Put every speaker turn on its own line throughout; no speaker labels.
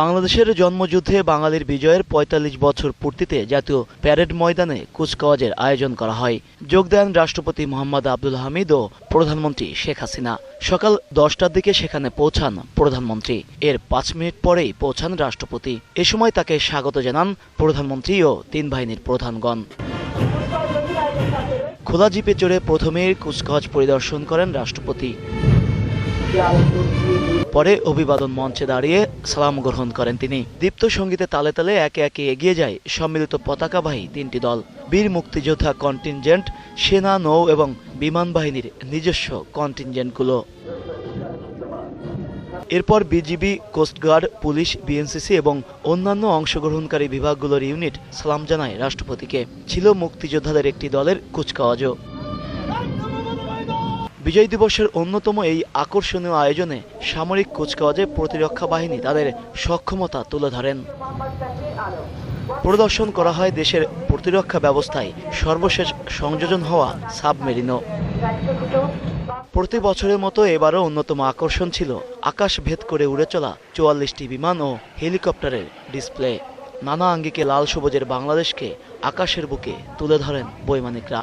বাংলাদেশের জন্মযুদ্ধে বাঙালির বিজয়ের ৪৫ বছর পূর্তিতে জাতীয় প্যারেড ময়দানে কুচকাওয়াজের আয়োজন করা হয়। যোগ দেন রাষ্ট্রপতি মোহাম্মদ আব্দুল হামিদ ও প্রধানমন্ত্রী শেখ হাসিনা। সকাল দশটার দিকে সেখানে পৌঁছান প্রধানমন্ত্রী। এর পাঁচ মিনিট পরেই পৌঁছান রাষ্ট্রপতি। এ সময় তাকে স্বাগত জানান প্রধানমন্ত্রী ও তিন বাহিনীর প্রধানগণ। খোলা জিপে চড়ে প্রথমে কুচকাওয়াজ পরিদর্শন করেন রাষ্ট্রপতি। পরে অভিবাদন মঞ্চে দাঁড়িয়ে সালাম গ্রহণ করেন তিনি। দীপ্ত সঙ্গীতে তালে তালে একে একে এগিয়ে যায় সম্মিলিত পতাকাবাহী তিনটি দল। বীর মুক্তিযোদ্ধা কন্টিনজেন্ট, সেনা, নৌ এবং বিমান বাহিনীর নিজস্ব কন্টিনজেন্টগুলো। এরপর বিজিবি কোস্টগার্ড পুলিশ, বিএনসিসি এবং অন্যান্য অংশগ্রহণকারী বিভাগগুলোর ইউনিট সালাম জানায় রাষ্ট্রপতিকে। ছিল মুক্তিযোদ্ধাদের একটি দলের কুচকাওয়াজও। বিজয় দিবসের অন্যতম এই আকর্ষণীয় আয়োজনে সামরিক কুচকাওয়াজে প্রতিরক্ষা বাহিনী তাদের সক্ষমতা তুলে ধরেন। প্রদর্শন করা হয় দেশের প্রতিরক্ষা ব্যবস্থায় সর্বশেষ সংযোজন হওয়া সাবমেরিনও। প্রতি বছরের মতো এবারও অন্যতম আকর্ষণ ছিল আকাশ ভেদ করে উড়ে চলা চুয়াল্লিশটি বিমান ও হেলিকপ্টারের ডিসপ্লে। নানা আঙ্গিকে লাল সবুজের বাংলাদেশকে আকাশের বুকে তুলে ধরেন বৈমানিকরা।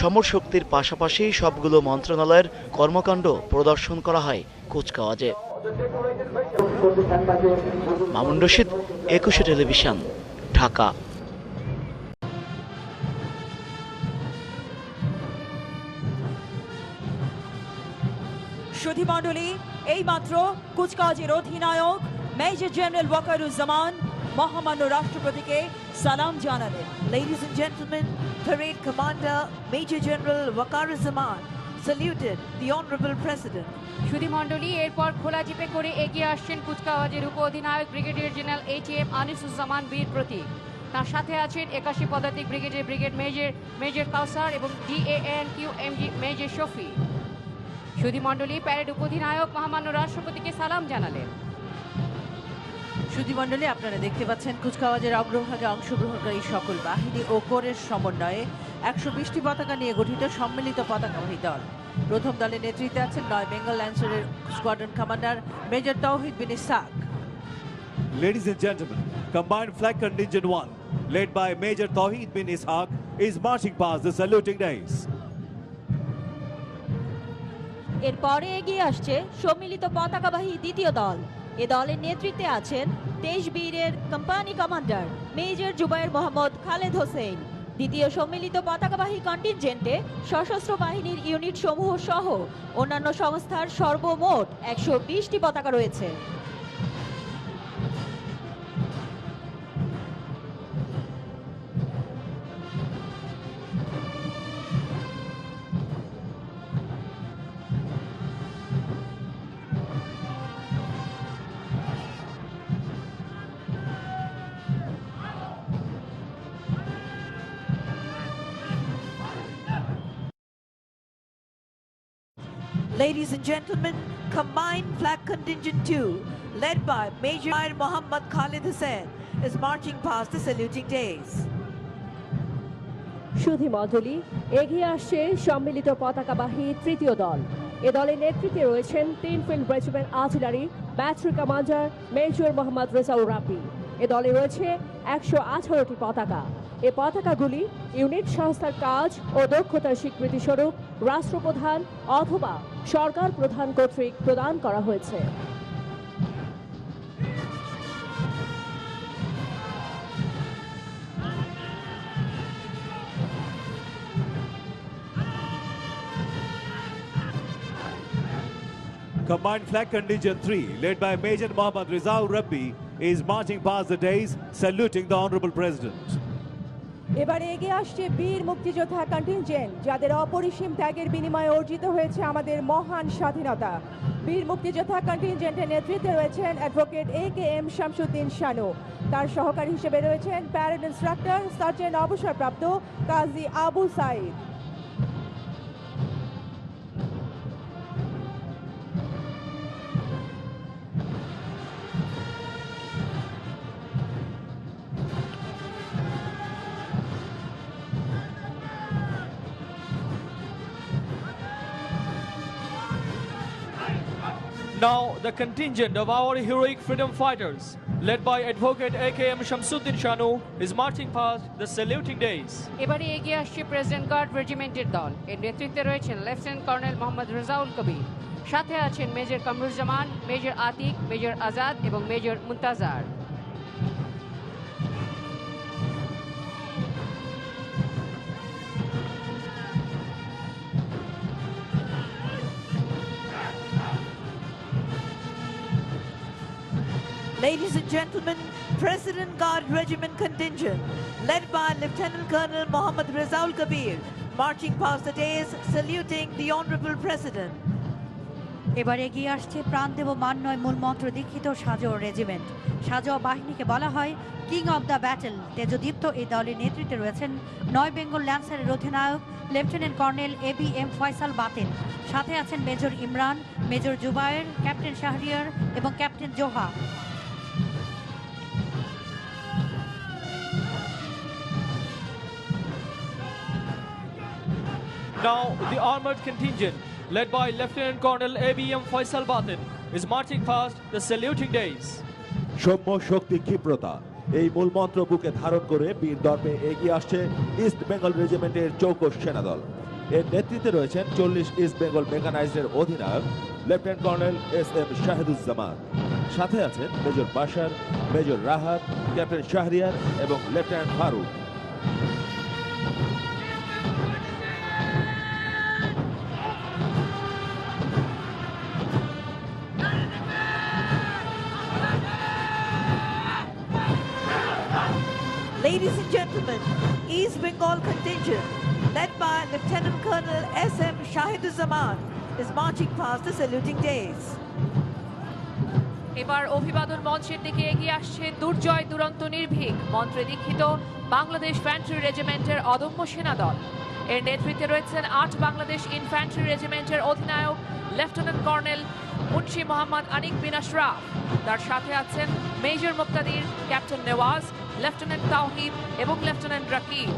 সমর শক্তির পাশাপাশি সবগুলো মন্ত্রণালয়ের কর্মকাণ্ড প্রদর্শন করা হয় কুচকাওয়াজে মামুন রশিদ, একুশে টেলিভিশন, ঢাকা।
সুধী মণ্ডলী এইমাত্র কুচকাওয়াজের অধিনায়ক, মেজর জেনারেল ওয়াকারুজ্জামান, মহামান্য রাষ্ট্রপতিকে সালাম জানালেন
Ladies and gentlemen, Parade Commander Major General Wakaruzaman saluted the Honorable President.
সুধীমণ্ডলী এরপর খোলা জিপে করে এগিয়ে আসছেন কুচকাওয়াজের উপ অধিনায়ক ব্রিগেডিয়ার জেনারেল এটিএম আনিসুজ্জামান বীর প্রতীক তার সাথে আছেন একাশি পদাতিক ব্রিগেডের ব্রিগেড মেজর মেজর কাউসার এবং DAN Q MG major Shafi সুধীমণ্ডলী parade উপ উপধিনায়ক মহামান্য রাষ্ট্রপতিকে সালাম জানালেন।
সুধীমণ্ডলী আপনারা দেখতে পাচ্ছেন কুচকাওয়াজের অগ্রভাগে অংশগ্রহণকারী সকল বাহিনী ও কোরের সমন্বয়ে একশো বিশটি পতাকা নিয়ে গঠিত সম্মিলিত পতাকাবাহী দল। প্রথম দলের নেতৃত্বে আছেন নয় Bengal ল্যান্সারের squadron commander major Tawhid bin Ishaq
Ladies and gentlemen, Combined Flag Contingent 1, led by Major Tawheed bin Ishaq, is marching past the saluting days.
এরপরে এগিয়ে আসছে সম্মিলিত পতাকাবাহী দ্বিতীয় দল। এ দলের নেতৃত্বে আছেন তেইশ বীরের company commander major Zubair Mohammad Khaled Hossain. দ্বিতীয় সম্মিলিত পতাকাবাহী কন্টিনজেন্টে সশস্ত্র বাহিনীর ইউনিট সমূহ সহ অন্যান্য সংস্থার সর্বমোট একশো বিশটি পতাকা রয়েছে।
Ladies and gentlemen, Combined Flag Contingent 2, led by Major Muhammad Khalid Hussain, is marching past the saluting days.
সুধী মণ্ডলী এগিয়ে আসছে সম্মিলিত পতাকাবাহী তৃতীয় দল এ দলের নেতৃত্বে রয়েছেন তিন field regiment artillery battery commander major Mohammad Rezaur Rabbi এ দলে রয়েছে একশো আঠারোটি পতাকা এ পতাকাগুলি ইউনিট সংস্থার কাজ ও দক্ষতার স্বীকৃতি স্বরূপ রাষ্ট্রপ্রধান অথবা সরকার প্রধান কর্তৃক প্রদান করা হয়েছে
Combined Flag Contingent 3, led by Major Muhammad Rizal Rabbi, is marching past the days, saluting the Honorable President.
এবারে এগিয়ে আসছে বীর মুক্তিযোদ্ধা কন্টিনজেন্ট যাদের অপরিসীম ত্যাগের বিনিময়ে অর্জিত হয়েছে আমাদের মহান স্বাধীনতা। বীর মুক্তিযোদ্ধা কন্টিনজেন্টের নেতৃত্বে রয়েছেন advocate A K M Shamsuddin Shanu. তার সহকারী হিসেবে রয়েছেন প্যারেড ইন্সট্রাক্টর সার্জেন্ট অবসরপ্রাপ্ত কাজী Abu Saeed.
Now, the contingent of our heroic freedom fighters, led by Advocate AKM Shamsuddin Shanu, is marching past the saluting days.
এবারে এগিয়ে আসছে প্রেসিডেন্ট গার্ড রেজিমেন্টের দল এর নেতৃত্বে রয়েছেন লেফটেন্যান্ট কর্নেল মোহাম্মদ রেজাউল কবির সাথে আছেন major Kamruzzaman major Atik major Azad এবং major মুন্তাজার
Ladies and gentlemen, President Guard Regiment contingent, led by Lieutenant Colonel Mohammad Rezaul Kabir, marching past the dais, saluting the Honorable President.
এবার এগিয়ে আসছে প্রাণদেব মান্যয় মূলমন্ত্র দীক্ষিত সাজোয়া regiment. সাজোয়া বাহিনীকে বলা হয় king of the battle তেজদীপ্ত এই দলের নেতৃত্বে রয়েছেন নয় বেঙ্গল ল্যান্সারের অধিনায়ক lieutenant colonel A B M Faisal Baten সাথে আছেন major Imran major Zubair captain Shahriar এবং captain Zoha.
Now, the armored contingent, led by Lieutenant Colonel ABM Faisal Batin, is marching past the saluting days.
সৌম্য শক্তি ক্ষিপ্রতা। এই মূল মন্ত্র বুকে ধারণ করে বীর দর্পে এগিয়ে আসছে ইস্ট বেঙ্গল রেজিমেন্টের চৌকস সেনাদল এর নেতৃত্বে রয়েছেন চল্লিশ ইস্ট বেঙ্গল মেকানাইজডের অধিনায়ক lieutenant colonel S M Shahiduzzaman সাথে আছেন major Bashar major Rahat captain Shahriar এবং lieutenant Faruk
Ladies and gentlemen, East Bengal contingent, led by Lieutenant Colonel S.M. Shahiduzaman, is marching past the saluting dais.
এবার অভিবাদন মঞ্চের দিকে এগিয়ে আসছে দুর্জয় দুরন্ত নির্ভীক মন্ত্রে দীক্ষিত বাংলাদেশ ফ্যান্ট্রি রেজিমেন্টের অদম্য সেনা দল এর নেতৃত্বে রয়েছেন আট বাংলাদেশ ইনফ্যান্ট্রি রেজিমেন্টের অধিনায়ক লেফটেন্যান্ট কর্নেল মুন্সি মোহাম্মদ আনিক বিন আশরাফ তার সাথে আছেন major Muktadir captain Newaz lieutenant Tawhid এবং lieutenant Rakib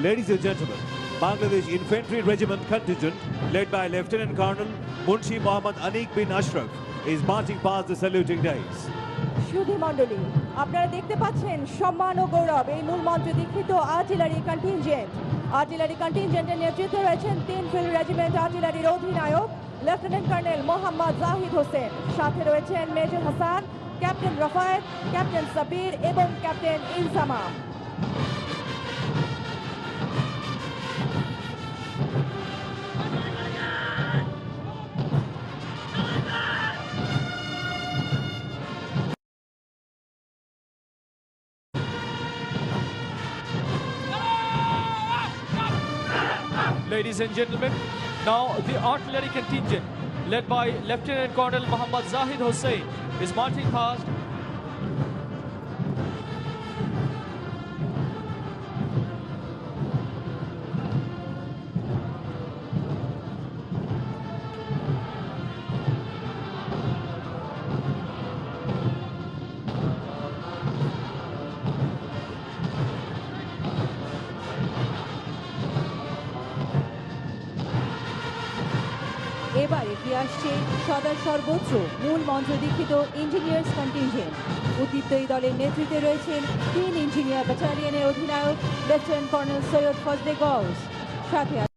Ladies and gentlemen, Bangladesh Infantry Regiment contingent, led by Lieutenant Colonel Munshi Mohammad Anik bin Ashraf, is marching past the saluting days.
সুধী মণ্ডলী আপনারা দেখতে পাচ্ছেন সম্মান ও গৌরব এই মূল মন্ত্রে দীক্ষিত আর্টিলারি কন্টিনজেন্ট আর্টিলারি কন্টিনজেন্টের নেতৃত্বে রয়েছেন তিন ফিল্ড রেজিমেন্ট আর্টিলারির অধিনায়ক লেফটেন্যান্ট কর্নেল মোহাম্মদ জাহিদ হোসেন সাথে রয়েছেন major Hasan captain Rafayet captain Sabir এবং captain Inzamam
Ladies and gentlemen, now the artillery contingent, led by Lieutenant Colonel Muhammad Zahid Hussain, is marching past
এবার এগিয়ে আসছে সদার সর্বোচ্চ মূল মন্ত্র দীক্ষিত ইঞ্জিনিয়ার্স কন্টিনজেন্ট উদ্দীপ্ত এই দলের নেতৃত্বে রয়েছেন তিন ইঞ্জিনিয়ার ব্যাটালিয়নের অধিনায়ক লেফটেন্যান্ট কর্নেল সৈয়দ ফজলে গৌস সাথে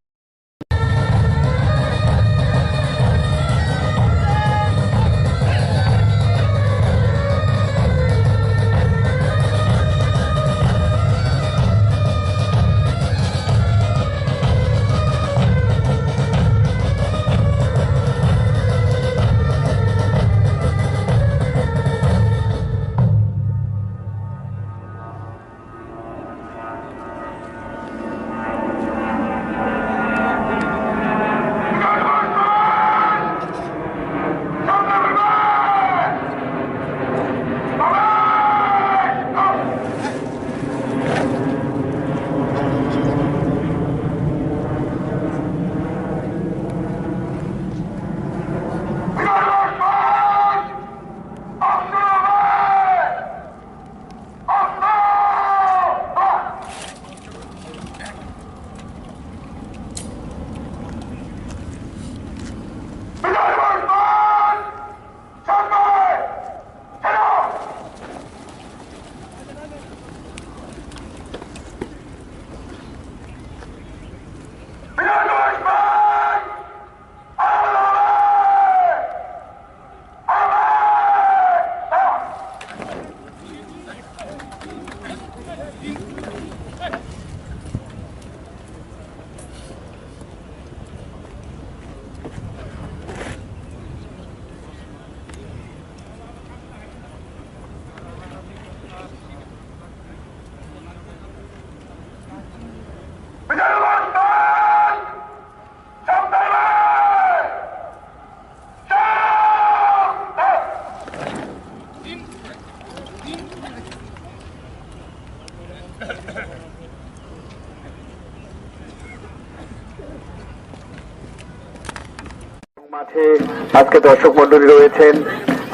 আজকে দর্শক মন্ডলী রয়েছেন।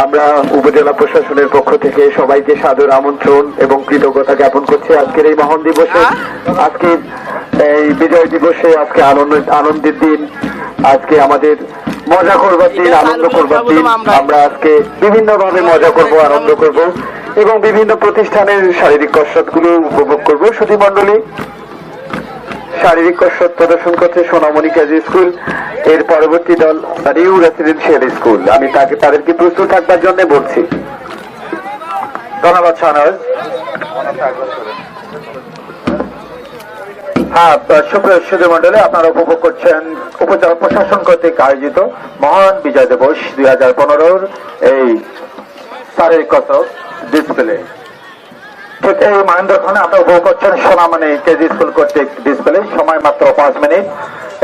আমরা উপজেলা প্রশাসনের পক্ষ থেকে সবাইকে সাদর আমন্ত্রণ এবং কৃতজ্ঞতা জ্ঞাপন করছি আজকের এই মহান দিবসে। আজকে এই বিজয় দিবসে আজকে আনন্দ আনন্দের দিন। আজকে আমাদের মজা করবার দিন আনন্দ করবার দিন। আমরা। আজকে বিভিন্ন ভাবে মজা করব আনন্দ করব এবং বিভিন্ন প্রতিষ্ঠানের শারীরিক কসরতগুলো উপভোগ করব। সুধী মন্ডলী শারীরিক কসরত প্রদর্শন করছে সোনামণি কেজি স্কুল। এর পরবর্তী দল নিউ রেসিডেন্সিয়াল স্কুল। আমি তাকে, তাদেরকে প্রস্তুত থাকবার জন্য বলছি। ধন্যবাদ শাহনওয়াজ হ্যাঁ মন্ডলে আপনারা উপভোগ করছেন উপজেলা প্রশাসন কর্তৃক আয়োজিত মহান বিজয় দিবস দুই হাজার পনেরোর এই শারীরিক কসরত ডিসপ্লে। এই মহেন্দ্রক্ষণে আপনারা উপভোগ করছেন সোনামণি কেজি স্কুল কর্তৃক ডিসপ্লে সময় মাত্র পাঁচ মিনিট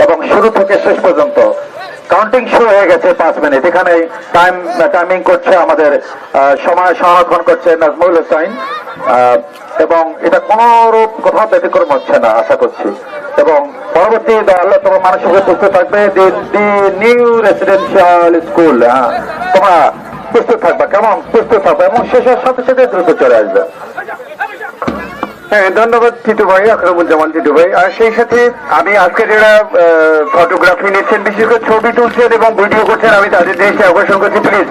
এবং শুরু থেকে শেষ পর্যন্ত। কাউন্টিং শুরু হয়ে গেছে পাঁচ মিনিট। এখানে টাইম টাইমিং করছে আমাদের সময় সংরক্ষণ করছে নাজমুল হোসাইন এবং এটা কোনো রূপ কোথাও ব্যতিক্রম হচ্ছে না, আশা করছি। এবং পরবর্তী দল তোমার মানুষের থাকবে দি নিউ রেসিডেন্সিয়াল স্কুল হ্যাঁ। তোমরা প্রস্তুত থাকবে কেমন প্রস্তুত থাকবে, এবং শেষের সাথে সাথে দ্রুত চলে আসবে। হ্যাঁ ধন্যবাদ টিটু ভাই আকরামুজ্জামান টিটু ভাই। আর সেই সাথে আমি আজকে যারা ফটোগ্রাফি নিচ্ছেন, বিশেষ করে ছবি তুলছেন এবং ভিডিও করছেন, আমি তাদের দৃষ্টি আকর্ষণ করছি প্লিজ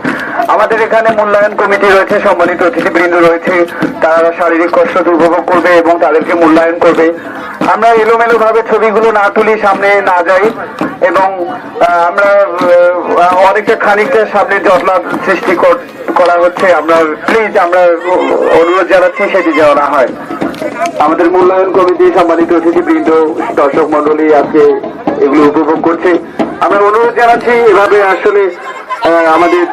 আমাদের এখানে মূল্যায়ন কমিটি রয়েছে, সম্মানিত অতিথিবৃন্দ রয়েছে, তারা শারীরিক কষ্ট উপভোগ করবে এবং তাদেরকে মূল্যায়ন করবে। আমরা এলোমেলো ভাবে ছবিগুলো না তুলি, সামনে না যাই। এবং আমরা অনেকটা খানিকটা সামনে জটলা সৃষ্টি কর- হচ্ছে। আমরা প্লিজ আমরা অনুরোধ জানাচ্ছি সেটি যেন না হয়। আমাদের মূল্যায়ন কমিটি সম্মানিত অতিথিবৃন্দ, দর্শক মন্ডলী আজকে এগুলো উপভোগ করছে। আমরা অনুরোধ জানাচ্ছি, এভাবে আসলে আমাদের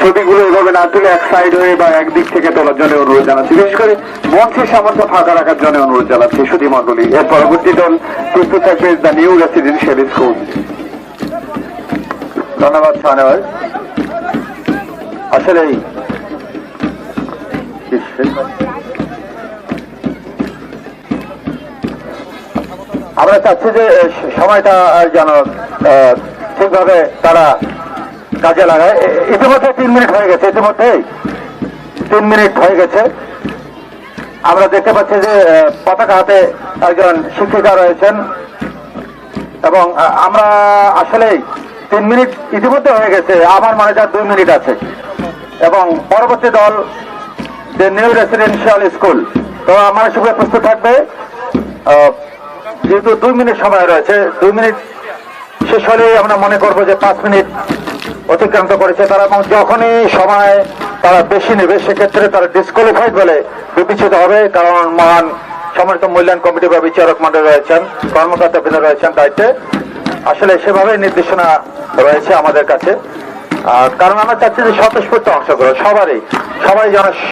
ছবিগুলো এভাবে না তুলে এক সাইড হয়ে বা একদিক থেকে তোলার জন্য অনুরোধ জানাচ্ছি। বিশেষ করে মঞ্চের সামর্থ্য ফাঁকা রাখার জন্য অনুরোধ জানাচ্ছি। মন্ডলী এর পরবর্তী দল প্রস্তুত থাকবে দ্য নিউ রেসিডেন্সিয়াল স্কুল ধন্যবাদ আসলেই আমরা চাচ্ছি যে সময়টা যেন ঠিকভাবে তারা কাজে লাগায়। ইতিমধ্যে তিন মিনিট হয়ে গেছে, ইতিমধ্যেই তিন মিনিট হয়ে গেছে। আমরা দেখতে পাচ্ছি যে পতাকা হাতে একজন শিক্ষিকা রয়েছেন। এবং আমরা আসলেই তিন মিনিট ইতিমধ্যে হয়ে গেছে, আমার মনে হয় দুই মিনিট আছে। এবং পরবর্তী দল, যে নিউ রেসিডেন্সিয়াল স্কুল, তো আমার সঙ্গে প্রস্তুত থাকবে। যেহেতু দুই মিনিট সময় রয়েছে, দুই মিনিট শেষ হলে আমরা মনে করব যে পাঁচ মিনিট অতিক্রান্ত করেছে তারা এবং যখনই সময় তারা বেশি নেবে, সেক্ষেত্রে তারা ডিসকোয়ালিফাইড বলে বিবেচিত হবে কারণ মহান সম্মানিত মূল্যায়ন কমিটি বা বিচারক মন্ডল রয়েছেন, কর্মকর্তা বৃন্দ রয়েছেন দায়িত্বে। আসলে সেভাবে নির্দেশনা রয়েছে আমাদের কাছে। আর কারণ আমরা চাচ্ছি যে স্বতঃস্ফূর্ত অংশগ্রহণ, সবারই, সবাই যেন